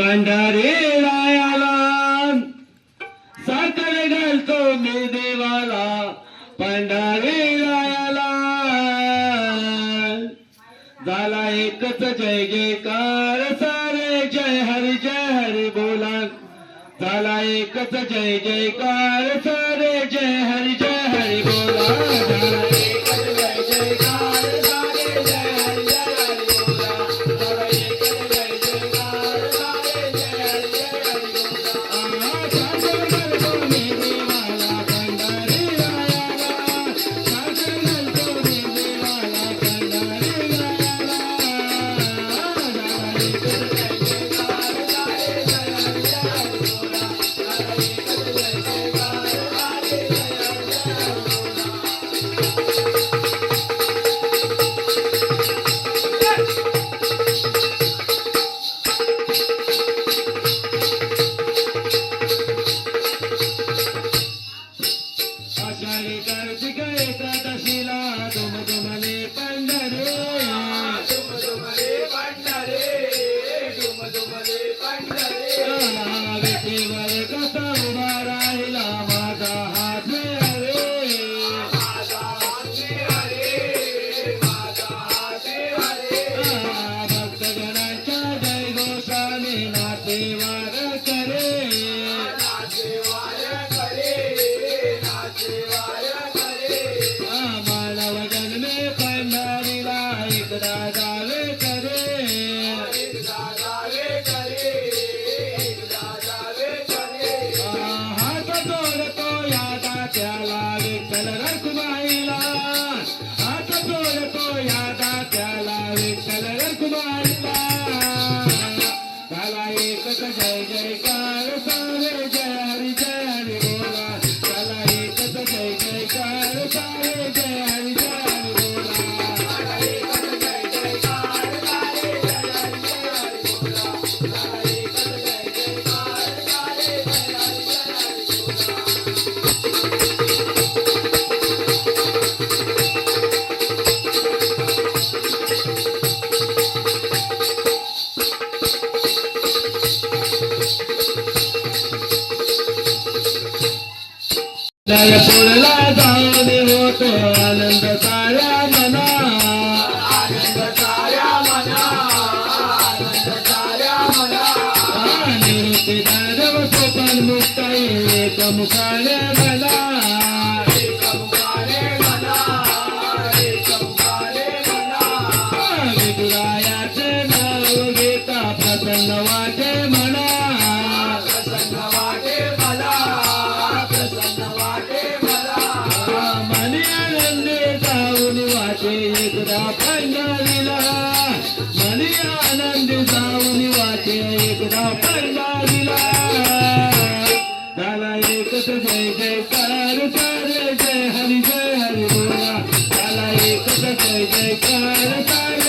पंढरी रायाला साखर घालतो मी देवाला पंढरी रायाला झाला एकच जय जयकार सारे जय हरी जय हरी बोला. झाला एकच जय जयकार सारे जय हरी जय हरी बोला. जयकार सारे जय हरी जय जयपूरला जाऊन होतो आनंद साऱ्या मना. आनंद साऱ्या मना आनंद साऱ्या मना निवृत्ती दानव सोपन एक मुखाने मला एक मुखाने मला. एक मुखाने मला विदुरायाचे नाव घेता प्रसन्न वाटे मला. एकदा पंढरीला. मनी आनंदी जाऊन वाटे एकदा पंढरीला. झाला एकच जय जयकार सारे जय हरी जय हरी बोला. झाला एकच जय जयकार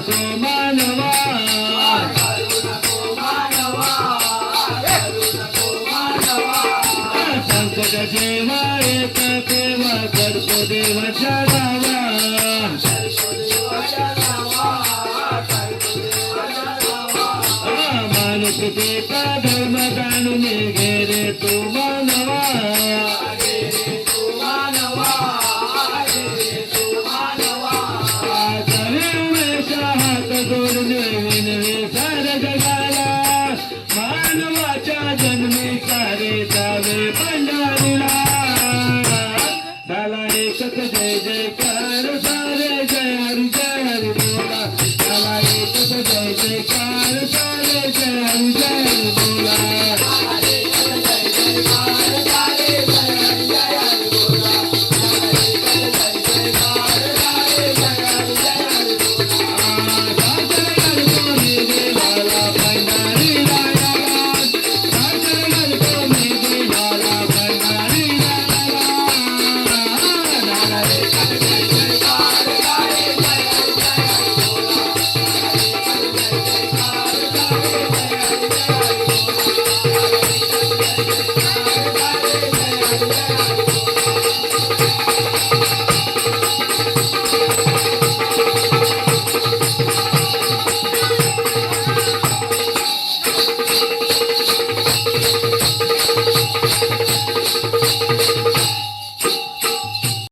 नको मानवा. संकट जेव्हा येत तेव्हा करतो देवाच्या i'm kandalina